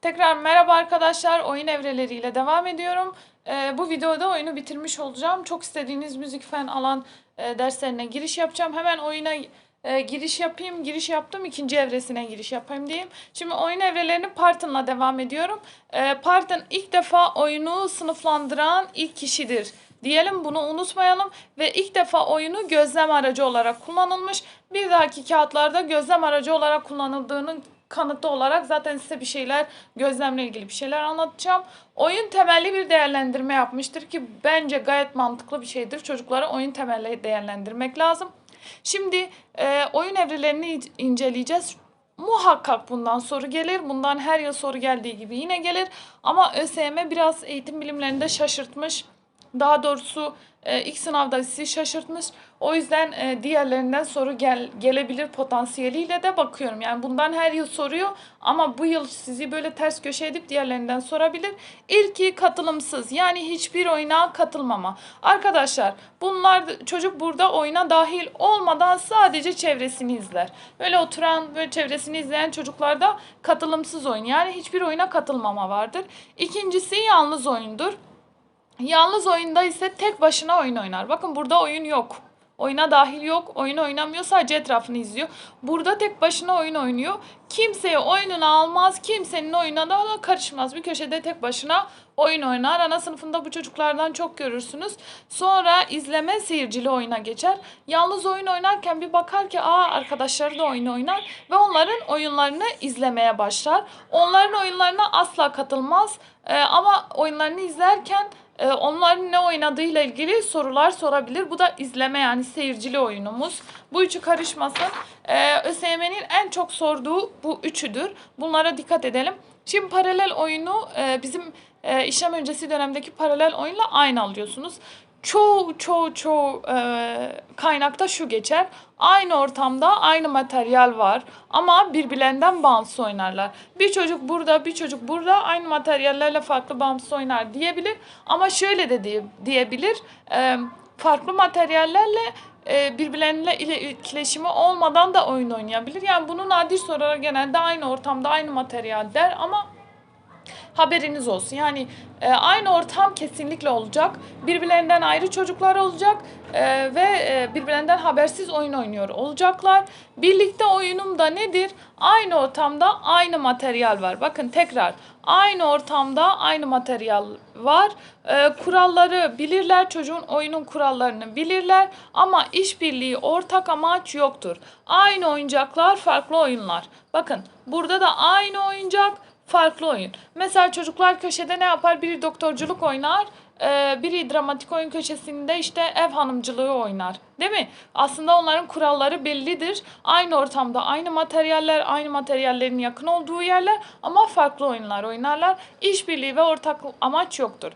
Tekrar merhaba arkadaşlar. Oyun evreleriyle devam ediyorum. Ee, bu videoda oyunu bitirmiş olacağım. Çok istediğiniz müzik fen alan e, derslerine giriş yapacağım. Hemen oyuna e, giriş yapayım. Giriş yaptım. ikinci evresine giriş yapayım diyeyim. Şimdi oyun evrelerini Parton'la devam ediyorum. E, Parton ilk defa oyunu sınıflandıran ilk kişidir. Diyelim bunu unutmayalım ve ilk defa oyunu gözlem aracı olarak kullanılmış. Bir dahaki kağıtlarda gözlem aracı olarak kullanıldığının kanıtı olarak zaten size bir şeyler gözlemle ilgili bir şeyler anlatacağım. Oyun temelli bir değerlendirme yapmıştır ki bence gayet mantıklı bir şeydir. Çocuklara oyun temelli değerlendirmek lazım. Şimdi e, oyun evrelerini in- inceleyeceğiz. Muhakkak bundan soru gelir. Bundan her yıl soru geldiği gibi yine gelir. Ama ÖSYM biraz eğitim bilimlerinde şaşırtmış. Daha doğrusu e, ilk sınavda sizi şaşırtmış. O yüzden e, diğerlerinden soru gel gelebilir potansiyeliyle de bakıyorum. Yani bundan her yıl soruyor ama bu yıl sizi böyle ters köşe edip diğerlerinden sorabilir. İlki katılımsız yani hiçbir oyuna katılmama. Arkadaşlar bunlar çocuk burada oyuna dahil olmadan sadece çevresini izler. Böyle oturan böyle çevresini izleyen çocuklarda katılımsız oyun yani hiçbir oyuna katılmama vardır. İkincisi yalnız oyundur. Yalnız oyunda ise tek başına oyun oynar. Bakın burada oyun yok. Oyuna dahil yok. Oyun oynamıyor. Sadece etrafını izliyor. Burada tek başına oyun oynuyor. Kimseye oyununu almaz. Kimsenin oyununa da karışmaz. Bir köşede tek başına oyun oynar. Ana sınıfında bu çocuklardan çok görürsünüz. Sonra izleme seyircili oyuna geçer. Yalnız oyun oynarken bir bakar ki aa arkadaşları da oyun oynar ve onların oyunlarını izlemeye başlar. Onların oyunlarına asla katılmaz. Ee, ama oyunlarını izlerken onların ne oynadığıyla ilgili sorular sorabilir. Bu da izleme yani seyircili oyunumuz. Bu üçü karışmasın. Ee, ÖSYM'nin en çok sorduğu bu üçüdür. Bunlara dikkat edelim. Şimdi paralel oyunu e, bizim e, işlem öncesi dönemdeki paralel oyunla aynı alıyorsunuz. Çoğu çoğu çoğu e, kaynakta şu geçer. Aynı ortamda aynı materyal var ama birbirlerinden bağımsız oynarlar. Bir çocuk burada, bir çocuk burada aynı materyallerle farklı bağımsız oynar diyebilir. Ama şöyle de diye, diyebilir. e, farklı materyallerle e, birbirleriyle ile etkileşimi olmadan da oyun oynayabilir. Yani bunu nadir sorular genelde aynı ortamda aynı materyal der ama haberiniz olsun. Yani e, aynı ortam kesinlikle olacak. Birbirlerinden ayrı çocuklar olacak e, ve e, birbirlerinden habersiz oyun oynuyor olacaklar. Birlikte oyunum da nedir? Aynı ortamda aynı materyal var. Bakın tekrar aynı ortamda aynı materyal var. E, kuralları bilirler. Çocuğun oyunun kurallarını bilirler. Ama işbirliği ortak amaç yoktur. Aynı oyuncaklar farklı oyunlar. Bakın burada da aynı oyuncak farklı oyun. Mesela çocuklar köşede ne yapar? Biri doktorculuk oynar, e, biri dramatik oyun köşesinde işte ev hanımcılığı oynar. Değil mi? Aslında onların kuralları bellidir. Aynı ortamda aynı materyaller, aynı materyallerin yakın olduğu yerler ama farklı oyunlar oynarlar. İşbirliği ve ortak amaç yoktur.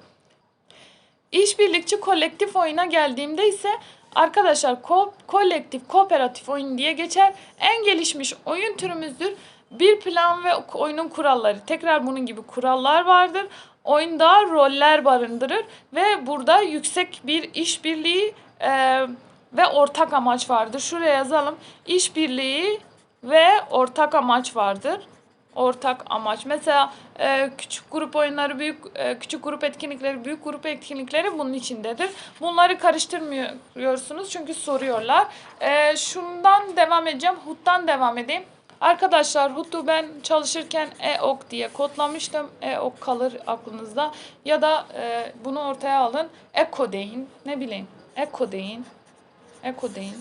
İşbirlikçi kolektif oyuna geldiğimde ise arkadaşlar ko- kolektif kooperatif oyun diye geçer. En gelişmiş oyun türümüzdür. Bir plan ve oyunun kuralları. Tekrar bunun gibi kurallar vardır. Oyunda roller barındırır ve burada yüksek bir işbirliği e, ve ortak amaç vardır. Şuraya yazalım. İşbirliği ve ortak amaç vardır ortak amaç. Mesela e, küçük grup oyunları, büyük e, küçük grup etkinlikleri, büyük grup etkinlikleri bunun içindedir. Bunları karıştırmıyorsunuz çünkü soruyorlar. E, şundan devam edeceğim. HUT'tan devam edeyim. Arkadaşlar HUT'u ben çalışırken EOK diye kodlamıştım. EOK kalır aklınızda. Ya da e, bunu ortaya alın. ECO deyin. Ne bileyim. ECO deyin. ECO deyin.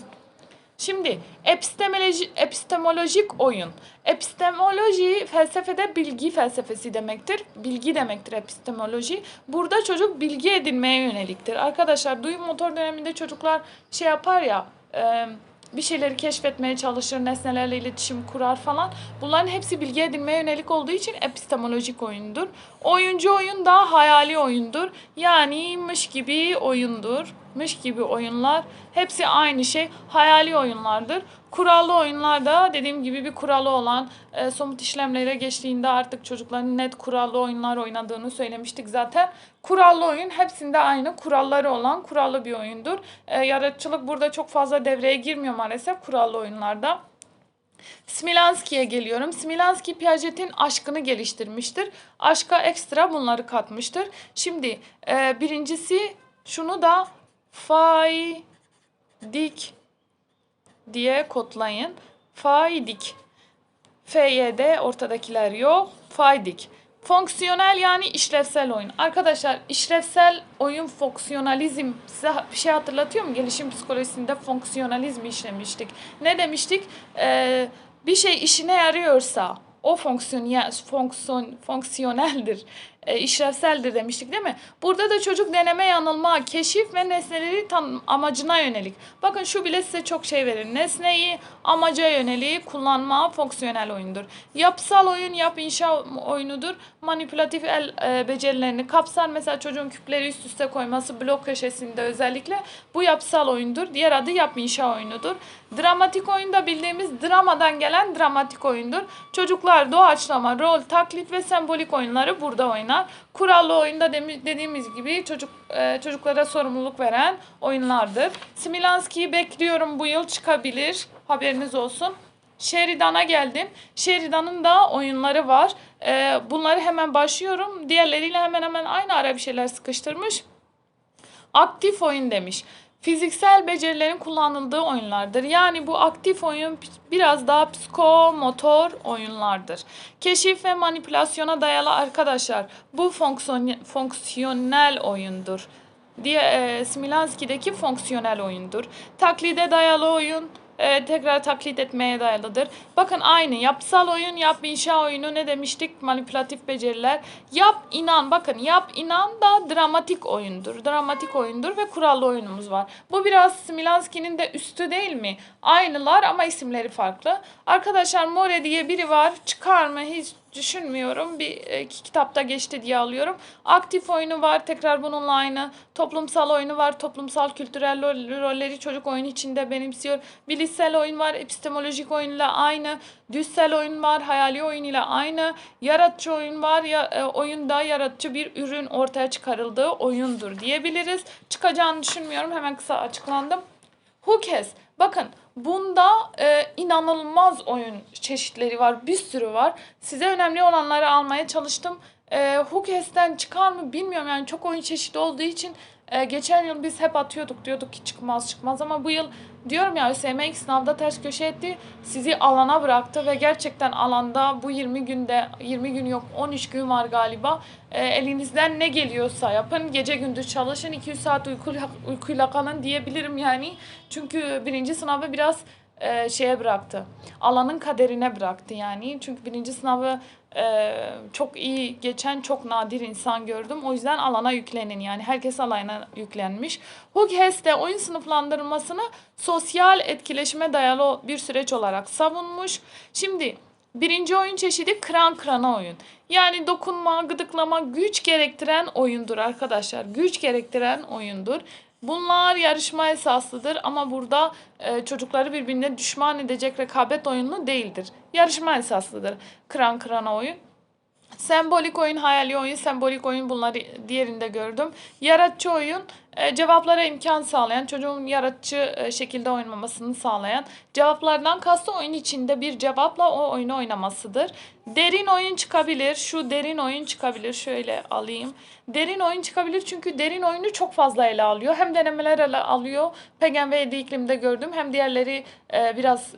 Şimdi epistemoloji, epistemolojik oyun. Epistemoloji felsefede bilgi felsefesi demektir. Bilgi demektir epistemoloji. Burada çocuk bilgi edinmeye yöneliktir. Arkadaşlar duyum motor döneminde çocuklar şey yapar ya... E, bir şeyleri keşfetmeye çalışır, nesnelerle iletişim kurar falan. Bunların hepsi bilgi edinmeye yönelik olduğu için epistemolojik oyundur. Oyuncu oyun da hayali oyundur. Yani gibi oyundur. Mış gibi oyunlar. Hepsi aynı şey. Hayali oyunlardır. Kurallı oyunlarda dediğim gibi bir kuralı olan e, somut işlemlere geçtiğinde artık çocukların net kurallı oyunlar oynadığını söylemiştik zaten. Kurallı oyun hepsinde aynı kuralları olan kurallı bir oyundur. E, yaratıcılık burada çok fazla devreye girmiyor maalesef kurallı oyunlarda. Smilanski'ye geliyorum. Smilanski Piaget'in aşkını geliştirmiştir. Aşka ekstra bunları katmıştır. Şimdi e, birincisi şunu da faydik diye kodlayın. Faydik. FYD ortadakiler yok. Faydik. Fonksiyonel yani işlevsel oyun. Arkadaşlar işlevsel oyun fonksiyonalizm size bir şey hatırlatıyor mu? Gelişim psikolojisinde fonksiyonalizmi işlemiştik. Ne demiştik? Ee, bir şey işine yarıyorsa o fonksiyon, fonksiyon, fonksiyoneldir, e, işlevseldir demiştik değil mi? Burada da çocuk deneme yanılma, keşif ve nesneleri tan amacına yönelik. Bakın şu bile size çok şey verir. Nesneyi amaca yönelik kullanma fonksiyonel oyundur. Yapısal oyun yap inşa oyunudur. Manipülatif el e, becerilerini kapsar. Mesela çocuğun küpleri üst üste koyması blok köşesinde özellikle bu yapısal oyundur. Diğer adı yap inşa oyunudur. Dramatik oyunda bildiğimiz dramadan gelen dramatik oyundur. Çocuklar doğaçlama, rol, taklit ve sembolik oyunları burada oynar. Kurallı oyunda dediğimiz gibi çocuk e, çocuklara sorumluluk veren oyunlardır. Smilanski'yi bekliyorum bu yıl çıkabilir. Haberiniz olsun. Sheridan'a geldim. Sheridan'ın da oyunları var. E, bunları hemen başlıyorum. Diğerleriyle hemen hemen aynı ara bir şeyler sıkıştırmış. Aktif oyun demiş fiziksel becerilerin kullanıldığı oyunlardır. Yani bu aktif oyun biraz daha psikomotor oyunlardır. Keşif ve manipülasyona dayalı arkadaşlar bu fonksiyon, fonksiyonel oyundur. Diye e, Smilanski'deki fonksiyonel oyundur. Taklide dayalı oyun, e, tekrar taklit etmeye dayalıdır. Bakın aynı yapısal oyun, yap inşa oyunu ne demiştik? Manipülatif beceriler. Yap inan bakın yap inan da dramatik oyundur. Dramatik oyundur ve kurallı oyunumuz var. Bu biraz Smilanski'nin de üstü değil mi? Aynılar ama isimleri farklı. Arkadaşlar More diye biri var. Çıkar mı hiç düşünmüyorum. Bir iki kitapta geçti diye alıyorum. Aktif oyunu var. Tekrar bununla aynı. Toplumsal oyunu var. Toplumsal kültürel rolleri çocuk oyun içinde benimsiyor. Bilişsel oyun var. Epistemolojik oyunla aynı. Düzsel oyun var. Hayali oyun ile aynı. Yaratıcı oyun var. Ya, e, oyunda yaratıcı bir ürün ortaya çıkarıldığı oyundur diyebiliriz. Çıkacağını düşünmüyorum. Hemen kısa açıklandım. Hukes. Bakın Bunda e, inanılmaz oyun çeşitleri var. Bir sürü var. Size önemli olanları almaya çalıştım. E, Hookes'ten çıkar mı bilmiyorum. Yani çok oyun çeşidi olduğu için e, geçen yıl biz hep atıyorduk diyorduk ki çıkmaz çıkmaz ama bu yıl diyorum ya ÖSYM sınavda ters köşe etti. Sizi alana bıraktı ve gerçekten alanda bu 20 günde 20 gün yok 13 gün var galiba. E, elinizden ne geliyorsa yapın. Gece gündüz çalışın. 200 saat uykuyla, uykuyla kalın diyebilirim yani. Çünkü birinci sınavı biraz e, şeye bıraktı. Alanın kaderine bıraktı yani. Çünkü birinci sınavı e, çok iyi geçen çok nadir insan gördüm. O yüzden alana yüklenin yani. Herkes alana yüklenmiş. Hughes de oyun sınıflandırılmasını sosyal etkileşime dayalı bir süreç olarak savunmuş. Şimdi birinci oyun çeşidi kran krana oyun. Yani dokunma, gıdıklama, güç gerektiren oyundur arkadaşlar. Güç gerektiren oyundur. Bunlar yarışma esaslıdır ama burada e, çocukları birbirine düşman edecek rekabet oyunu değildir. Yarışma esaslıdır. Kıran kırana oyun. Sembolik oyun, hayali oyun, sembolik oyun bunları diğerinde gördüm. Yaratıcı oyun e, cevaplara imkan sağlayan, çocuğun yaratıcı e, şekilde oynamasını sağlayan, cevaplardan kastı oyun içinde bir cevapla o oyunu oynamasıdır. Derin oyun çıkabilir. Şu derin oyun çıkabilir. Şöyle alayım. Derin oyun çıkabilir çünkü derin oyunu çok fazla ele alıyor. Hem denemeler ele alıyor. Pegen ve iklimde gördüm. Hem diğerleri e, biraz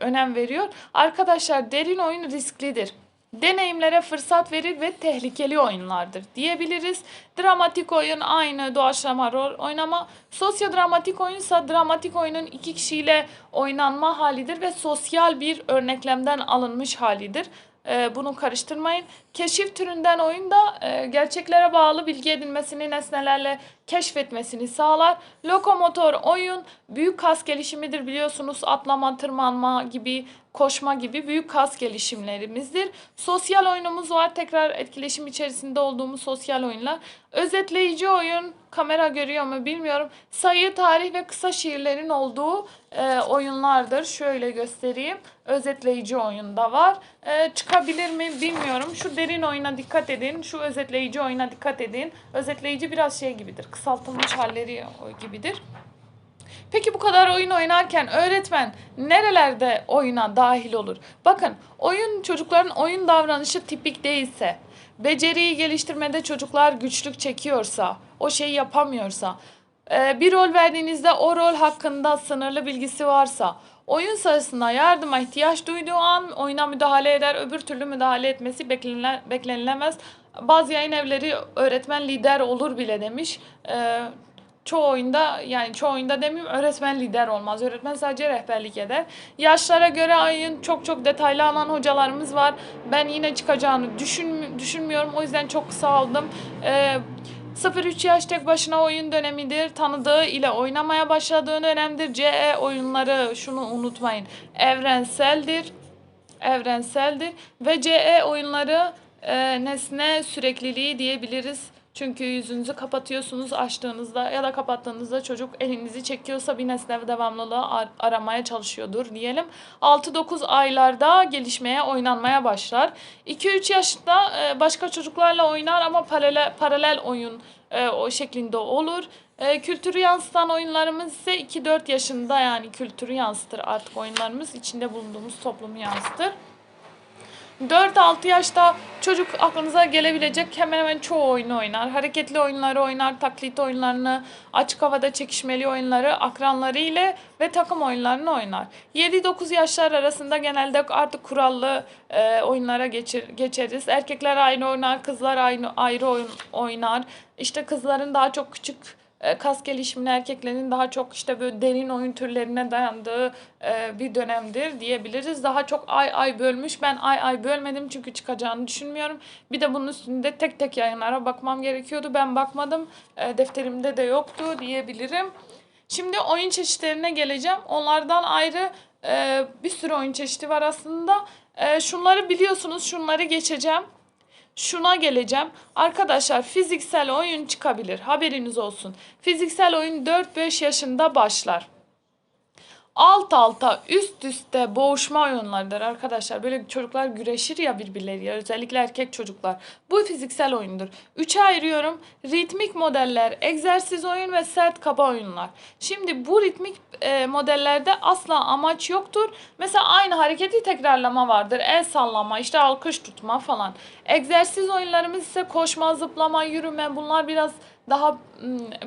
önem veriyor. Arkadaşlar derin oyun risklidir deneyimlere fırsat verir ve tehlikeli oyunlardır diyebiliriz. Dramatik oyun aynı doğaçlama rol oynama. Sosyodramatik oyunsa dramatik oyunun iki kişiyle oynanma halidir ve sosyal bir örneklemden alınmış halidir. E, bunu karıştırmayın. Keşif türünden oyun da e, gerçeklere bağlı bilgi edinmesini, nesnelerle keşfetmesini sağlar. Lokomotor oyun büyük kas gelişimidir biliyorsunuz. Atlama, tırmanma gibi, koşma gibi büyük kas gelişimlerimizdir. Sosyal oyunumuz var. Tekrar etkileşim içerisinde olduğumuz sosyal oyunlar. Özetleyici oyun, kamera görüyor mu bilmiyorum. Sayı, tarih ve kısa şiirlerin olduğu e, oyunlardır. Şöyle göstereyim. Özetleyici oyunda var. E, çıkabilir mi bilmiyorum. Şu derin oyuna dikkat edin. Şu özetleyici oyuna dikkat edin. Özetleyici biraz şey gibidir. Kısaltılmış halleri gibidir. Peki bu kadar oyun oynarken öğretmen nerelerde oyuna dahil olur? Bakın oyun çocukların oyun davranışı tipik değilse, beceriyi geliştirmede çocuklar güçlük çekiyorsa, o şeyi yapamıyorsa, e, bir rol verdiğinizde o rol hakkında sınırlı bilgisi varsa, oyun sırasında yardıma ihtiyaç duyduğu an oyuna müdahale eder, öbür türlü müdahale etmesi beklenilemez. Bazı yayın evleri öğretmen lider olur bile demiş. Çoğu oyunda yani çoğu oyunda demeyeyim öğretmen lider olmaz. Öğretmen sadece rehberlik eder. Yaşlara göre oyun çok çok detaylı alan hocalarımız var. Ben yine çıkacağını düşün, düşünmüyorum. O yüzden çok kısa aldım. Ee, 0-3 yaş tek başına oyun dönemidir. Tanıdığı ile oynamaya başladığı dönemdir. CE oyunları şunu unutmayın. Evrenseldir. Evrenseldir. Ve CE oyunları e, nesne sürekliliği diyebiliriz. Çünkü yüzünüzü kapatıyorsunuz açtığınızda ya da kapattığınızda çocuk elinizi çekiyorsa bir nesne devamlılığı ar- aramaya çalışıyordur diyelim. 6-9 aylarda gelişmeye, oynanmaya başlar. 2-3 yaşta e, başka çocuklarla oynar ama paralel, paralel oyun e, o şeklinde olur. E, kültürü yansıtan oyunlarımız ise 2-4 yaşında yani kültürü yansıtır artık oyunlarımız içinde bulunduğumuz toplumu yansıtır. 4-6 yaşta çocuk aklınıza gelebilecek hemen hemen çoğu oyunu oynar. Hareketli oyunları oynar, taklit oyunlarını, açık havada çekişmeli oyunları, akranları ile ve takım oyunlarını oynar. 7-9 yaşlar arasında genelde artık kurallı e, oyunlara geçir, geçeriz. Erkekler aynı oynar, kızlar aynı ayrı oyun oynar. İşte kızların daha çok küçük kas gelişimini erkeklerin daha çok işte böyle derin oyun türlerine dayandığı e, bir dönemdir diyebiliriz. Daha çok ay ay bölmüş. Ben ay ay bölmedim çünkü çıkacağını düşünmüyorum. Bir de bunun üstünde tek tek yayınlara bakmam gerekiyordu. Ben bakmadım. E, defterimde de yoktu diyebilirim. Şimdi oyun çeşitlerine geleceğim. Onlardan ayrı e, bir sürü oyun çeşidi var aslında. Şunları biliyorsunuz. Şunları geçeceğim. Şuna geleceğim. Arkadaşlar fiziksel oyun çıkabilir. Haberiniz olsun. Fiziksel oyun 4-5 yaşında başlar. Alt alta üst üste boğuşma oyunlarıdır arkadaşlar. Böyle çocuklar güreşir ya birbirleriyle. Özellikle erkek çocuklar. Bu fiziksel oyundur. Üçe ayırıyorum. Ritmik modeller, egzersiz oyun ve sert kaba oyunlar. Şimdi bu ritmik e, modellerde asla amaç yoktur. Mesela aynı hareketi tekrarlama vardır. El sallama, işte alkış tutma falan. Egzersiz oyunlarımız ise koşma, zıplama, yürüme bunlar biraz daha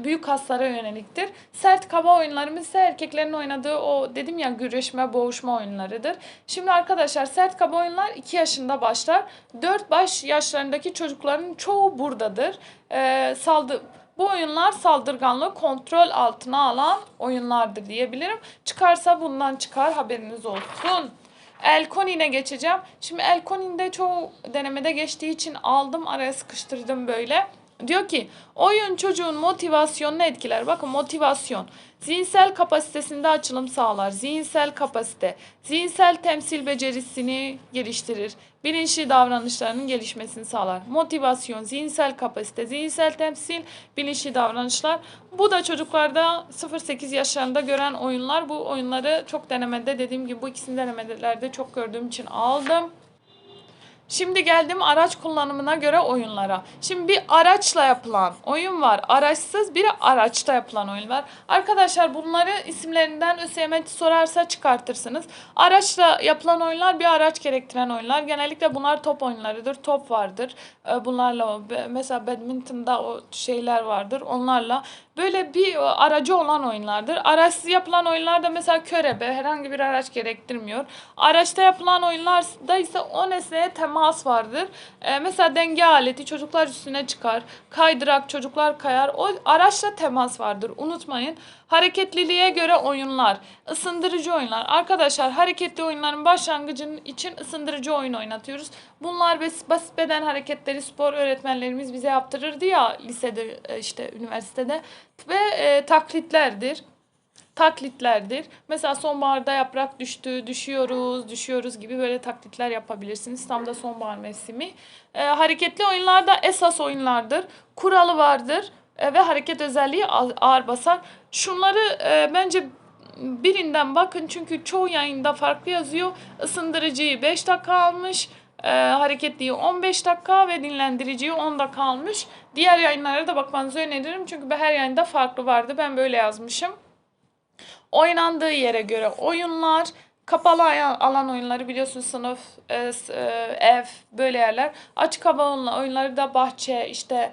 büyük kaslara yöneliktir. Sert kaba oyunlarımız ise erkeklerin oynadığı o dedim ya güreşme, boğuşma oyunlarıdır. Şimdi arkadaşlar sert kaba oyunlar 2 yaşında başlar. 4 baş yaşlarındaki çocukların çoğu buradadır. Ee, saldı bu oyunlar saldırganlığı kontrol altına alan oyunlardır diyebilirim. Çıkarsa bundan çıkar haberiniz olsun. Elkonin'e geçeceğim. Şimdi Elkonin'de çoğu denemede geçtiği için aldım araya sıkıştırdım böyle. Diyor ki oyun çocuğun motivasyonunu etkiler. Bakın motivasyon. Zihinsel kapasitesinde açılım sağlar. Zihinsel kapasite. Zihinsel temsil becerisini geliştirir. Bilinçli davranışlarının gelişmesini sağlar. Motivasyon, zihinsel kapasite, zihinsel temsil, bilinçli davranışlar. Bu da çocuklarda 0-8 yaşlarında gören oyunlar. Bu oyunları çok denemede dediğim gibi bu ikisini denemelerde çok gördüğüm için aldım. Şimdi geldim araç kullanımına göre oyunlara. Şimdi bir araçla yapılan oyun var. Araçsız bir araçta yapılan oyun var. Arkadaşlar bunları isimlerinden ÖSYM sorarsa çıkartırsınız. Araçla yapılan oyunlar bir araç gerektiren oyunlar. Genellikle bunlar top oyunlarıdır. Top vardır. Ee, Bunlarla mesela badminton'da o şeyler vardır. Onlarla böyle bir aracı olan oyunlardır. Araçsız yapılan oyunlarda mesela körebe herhangi bir araç gerektirmiyor. Araçta yapılan oyunlarda ise o nesneye temas vardır. Ee, mesela denge aleti çocuklar üstüne çıkar. Kaydırak çocuklar kayar. O araçla temas vardır. Unutmayın. Hareketliliğe göre oyunlar. ısındırıcı oyunlar. Arkadaşlar hareketli oyunların başlangıcının için ısındırıcı oyun oynatıyoruz. Bunlar bas- basit beden hareketleri spor öğretmenlerimiz bize yaptırırdı ya lisede e, işte üniversitede ve e, taklitlerdir taklitlerdir. Mesela sonbaharda yaprak düştü, düşüyoruz, düşüyoruz gibi böyle taklitler yapabilirsiniz. Tam da sonbahar mevsimi. E, hareketli oyunlar da esas oyunlardır. Kuralı vardır ve hareket özelliği ağır basar. Şunları e, bence birinden bakın çünkü çoğu yayında farklı yazıyor. Isındırıcıyı 5 dakika almış. E, hareketliyi 15 dakika ve dinlendiriciyi 10 dakika almış. Diğer yayınlara da bakmanızı öneririm. Çünkü her yayında farklı vardı. Ben böyle yazmışım. Oynandığı yere göre oyunlar. Kapalı alan oyunları biliyorsun sınıf, e, e, ev böyle yerler. Açık hava oyunla- oyunları da bahçe işte e,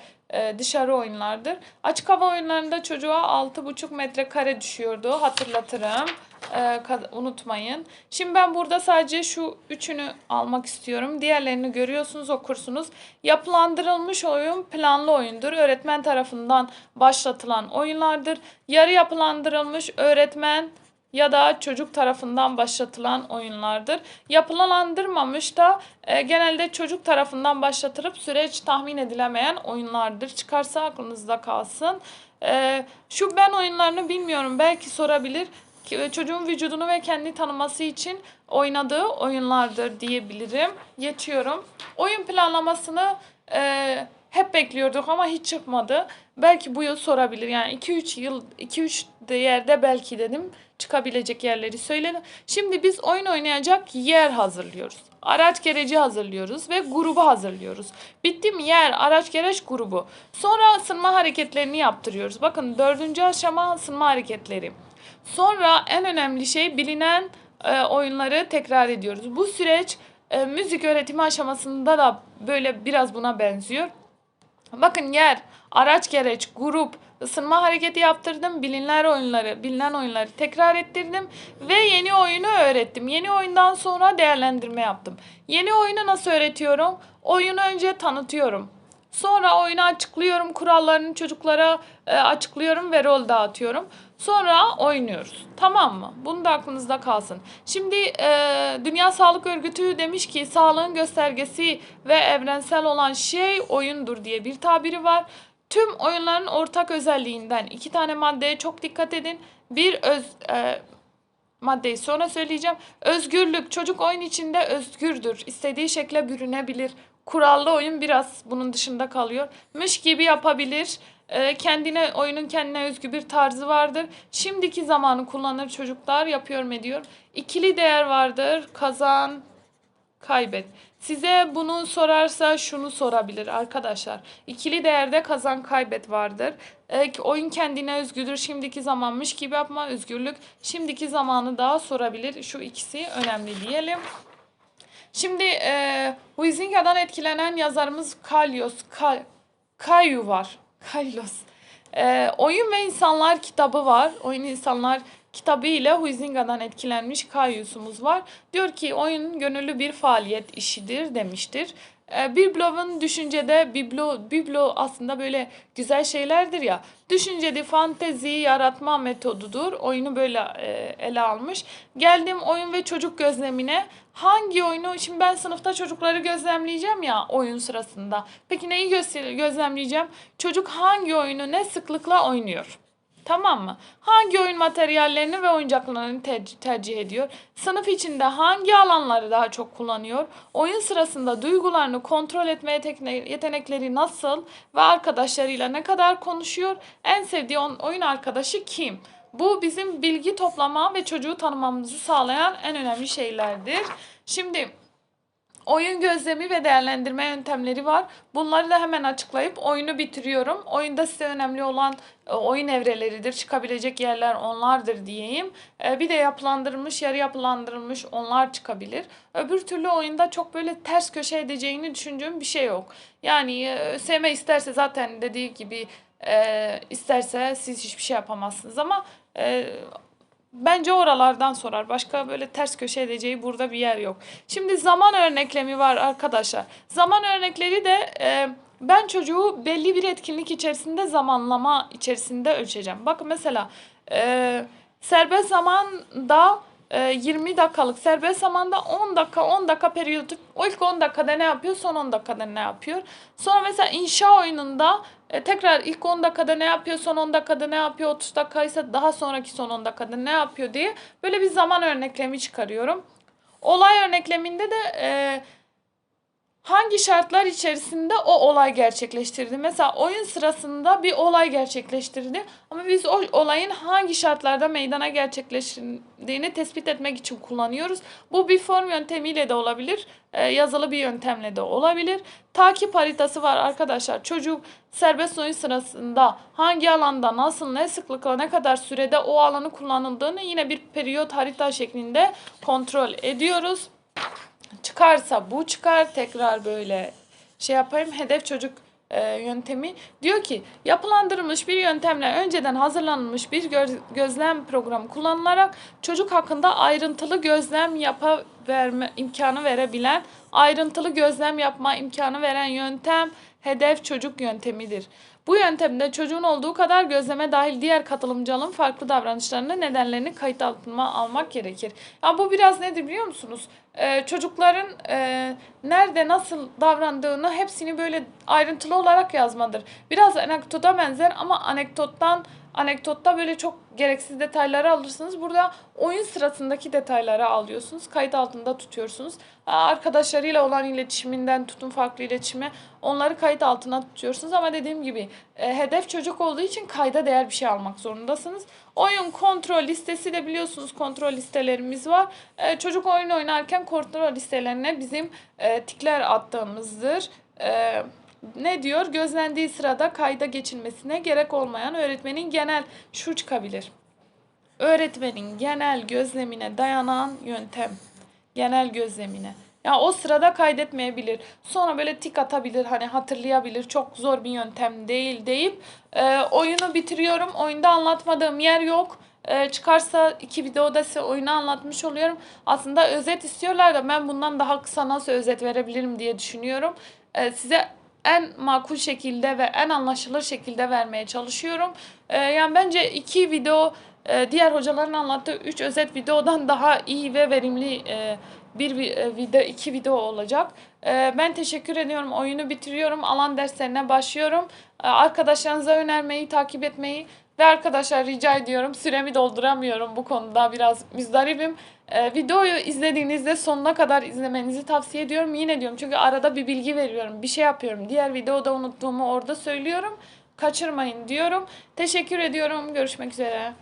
dışarı oyunlardır. Açık hava oyunlarında çocuğa 6,5 metrekare düşüyordu hatırlatırım. E, unutmayın. Şimdi ben burada sadece şu üçünü almak istiyorum. Diğerlerini görüyorsunuz okursunuz. Yapılandırılmış oyun planlı oyundur. Öğretmen tarafından başlatılan oyunlardır. Yarı yapılandırılmış öğretmen ya da çocuk tarafından başlatılan oyunlardır. Yapılandırmamış da e, genelde çocuk tarafından başlatılıp süreç tahmin edilemeyen oyunlardır. Çıkarsa aklınızda kalsın. E, şu ben oyunlarını bilmiyorum. Belki sorabilir. E, Çocuğun vücudunu ve kendini tanıması için oynadığı oyunlardır diyebilirim. Geçiyorum. Oyun planlamasını e, hep bekliyorduk ama hiç çıkmadı. Belki bu yıl sorabilir. Yani 2-3 yıl 2-3 yerde belki dedim çıkabilecek yerleri söyledim. Şimdi biz oyun oynayacak yer hazırlıyoruz. Araç gereci hazırlıyoruz ve grubu hazırlıyoruz. Bitti mi yer, araç gereç grubu. Sonra ısınma hareketlerini yaptırıyoruz. Bakın dördüncü aşama ısınma hareketleri. Sonra en önemli şey bilinen e, oyunları tekrar ediyoruz. Bu süreç e, müzik öğretimi aşamasında da böyle biraz buna benziyor. Bakın yer, araç gereç, grup, ısınma hareketi yaptırdım. Bilinler oyunları, bilinen oyunları tekrar ettirdim. Ve yeni oyunu öğrettim. Yeni oyundan sonra değerlendirme yaptım. Yeni oyunu nasıl öğretiyorum? Oyunu önce tanıtıyorum. Sonra oyunu açıklıyorum, kurallarını çocuklara e, açıklıyorum ve rol dağıtıyorum. Sonra oynuyoruz. Tamam mı? Bunu da aklınızda kalsın. Şimdi e, Dünya Sağlık Örgütü demiş ki sağlığın göstergesi ve evrensel olan şey oyundur diye bir tabiri var. Tüm oyunların ortak özelliğinden iki tane maddeye çok dikkat edin. Bir öz e, maddeyi sonra söyleyeceğim. Özgürlük. Çocuk oyun içinde özgürdür. İstediği şekle bürünebilir. Kurallı oyun biraz bunun dışında kalıyor. Mış gibi yapabilir. Ee, kendine oyunun kendine özgü bir tarzı vardır. Şimdiki zamanı kullanır çocuklar yapıyorum ediyor. İkili değer vardır. Kazan, kaybet. Size bunu sorarsa şunu sorabilir arkadaşlar. İkili değerde kazan kaybet vardır. Ee, oyun kendine özgüdür. Şimdiki zamanmış gibi yapma özgürlük. Şimdiki zamanı daha sorabilir. Şu ikisi önemli diyelim. Şimdi e, Huizinga'dan etkilenen yazarımız Kalyos, Kal, Kayu var. Kalyos. E, Oyun ve İnsanlar kitabı var. Oyun İnsanlar kitabı ile Huizinga'dan etkilenmiş Kayus'umuz var. Diyor ki oyun gönüllü bir faaliyet işidir demiştir. E, Biblov'un düşüncede biblo, biblo aslında böyle güzel şeylerdir ya. Düşüncede fantezi yaratma metodudur. Oyunu böyle e, ele almış. Geldim oyun ve çocuk gözlemine. Hangi oyunu? Şimdi ben sınıfta çocukları gözlemleyeceğim ya oyun sırasında. Peki neyi gözlemleyeceğim? Çocuk hangi oyunu ne sıklıkla oynuyor? Tamam mı? Hangi oyun materyallerini ve oyuncaklarını te- tercih ediyor? Sınıf içinde hangi alanları daha çok kullanıyor? Oyun sırasında duygularını kontrol etme yetenekleri nasıl? Ve arkadaşlarıyla ne kadar konuşuyor? En sevdiği oyun arkadaşı kim? Bu bizim bilgi toplama ve çocuğu tanımamızı sağlayan en önemli şeylerdir. Şimdi oyun gözlemi ve değerlendirme yöntemleri var. Bunları da hemen açıklayıp oyunu bitiriyorum. Oyunda size önemli olan e, oyun evreleridir. Çıkabilecek yerler onlardır diyeyim. E, Bir de yapılandırılmış, yarı yapılandırılmış onlar çıkabilir. Öbür türlü oyunda çok böyle ters köşe edeceğini düşündüğüm bir şey yok. Yani e, sevme isterse zaten dediği gibi e, isterse siz hiçbir şey yapamazsınız ama Bence oralardan sorar. Başka böyle ters köşe edeceği burada bir yer yok. Şimdi zaman örneklemi var arkadaşlar. Zaman örnekleri de e, ben çocuğu belli bir etkinlik içerisinde zamanlama içerisinde ölçeceğim. Bakın mesela e, serbest zamanda 20 dakikalık serbest zamanda 10 dakika 10 dakika periyodu o ilk 10 dakikada ne yapıyor son 10 dakikada ne yapıyor. Sonra mesela inşa oyununda e, tekrar ilk 10 dakikada ne yapıyor, son 10 dakikada ne yapıyor, 30 dakikaysa daha sonraki son 10 dakikada ne yapıyor diye böyle bir zaman örneklemi çıkarıyorum. Olay örnekleminde de e, hangi şartlar içerisinde o olay gerçekleştirdi? Mesela oyun sırasında bir olay gerçekleştirdi ama biz o olayın hangi şartlarda meydana gerçekleştiğini tespit etmek için kullanıyoruz. Bu bir form yöntemiyle de olabilir, e, yazılı bir yöntemle de olabilir. Takip haritası var arkadaşlar. Çocuk serbest oyun sırasında hangi alanda, nasıl, ne sıklıkla, ne kadar sürede o alanı kullanıldığını yine bir periyot harita şeklinde kontrol ediyoruz çıkarsa bu çıkar tekrar böyle şey yapayım hedef çocuk e, yöntemi diyor ki yapılandırılmış bir yöntemle önceden hazırlanmış bir gö- gözlem programı kullanılarak çocuk hakkında ayrıntılı gözlem yapa verme imkanı verebilen ayrıntılı gözlem yapma imkanı veren yöntem hedef çocuk yöntemidir. Bu yöntemde çocuğun olduğu kadar gözleme dahil diğer katılımcıların farklı davranışlarını, nedenlerini kayıt altına almak gerekir. Ya bu biraz nedir biliyor musunuz? Ee, çocukların e, nerede nasıl davrandığını hepsini böyle ayrıntılı olarak yazmadır. Biraz anekdota benzer ama anekdottan anekdotta böyle çok gereksiz detayları alırsınız. Burada oyun sırasındaki detayları alıyorsunuz. Kayıt altında tutuyorsunuz. Arkadaşlarıyla olan iletişiminden tutun farklı iletişime onları kayıt altına tutuyorsunuz. Ama dediğim gibi e, hedef çocuk olduğu için kayda değer bir şey almak zorundasınız. Oyun kontrol listesi de biliyorsunuz kontrol listelerimiz var. E, çocuk oyun oynarken kontrol listelerine bizim e, tikler attığımızdır. E, ne diyor? Gözlendiği sırada kayda geçilmesine gerek olmayan öğretmenin genel şu çıkabilir. Öğretmenin genel gözlemine dayanan yöntem. Genel gözlemine. Ya o sırada kaydetmeyebilir. Sonra böyle tik atabilir hani hatırlayabilir. Çok zor bir yöntem değil deyip e, oyunu bitiriyorum. Oyunda anlatmadığım yer yok. E, çıkarsa iki videoda size oyunu anlatmış oluyorum. Aslında özet istiyorlar da ben bundan daha kısa nasıl özet verebilirim diye düşünüyorum. E, size en makul şekilde ve en anlaşılır şekilde vermeye çalışıyorum. Ee, yani bence iki video e, diğer hocaların anlattığı üç özet videodan daha iyi ve verimli e, bir e, video, iki video olacak. E, ben teşekkür ediyorum. Oyunu bitiriyorum. Alan derslerine başlıyorum. E, arkadaşlarınıza önermeyi, takip etmeyi ve arkadaşlar rica ediyorum. Süremi dolduramıyorum bu konuda. Biraz müzdaribim. Ee, videoyu izlediğinizde sonuna kadar izlemenizi tavsiye ediyorum. Yine diyorum çünkü arada bir bilgi veriyorum. Bir şey yapıyorum. Diğer videoda unuttuğumu orada söylüyorum. Kaçırmayın diyorum. Teşekkür ediyorum. Görüşmek üzere.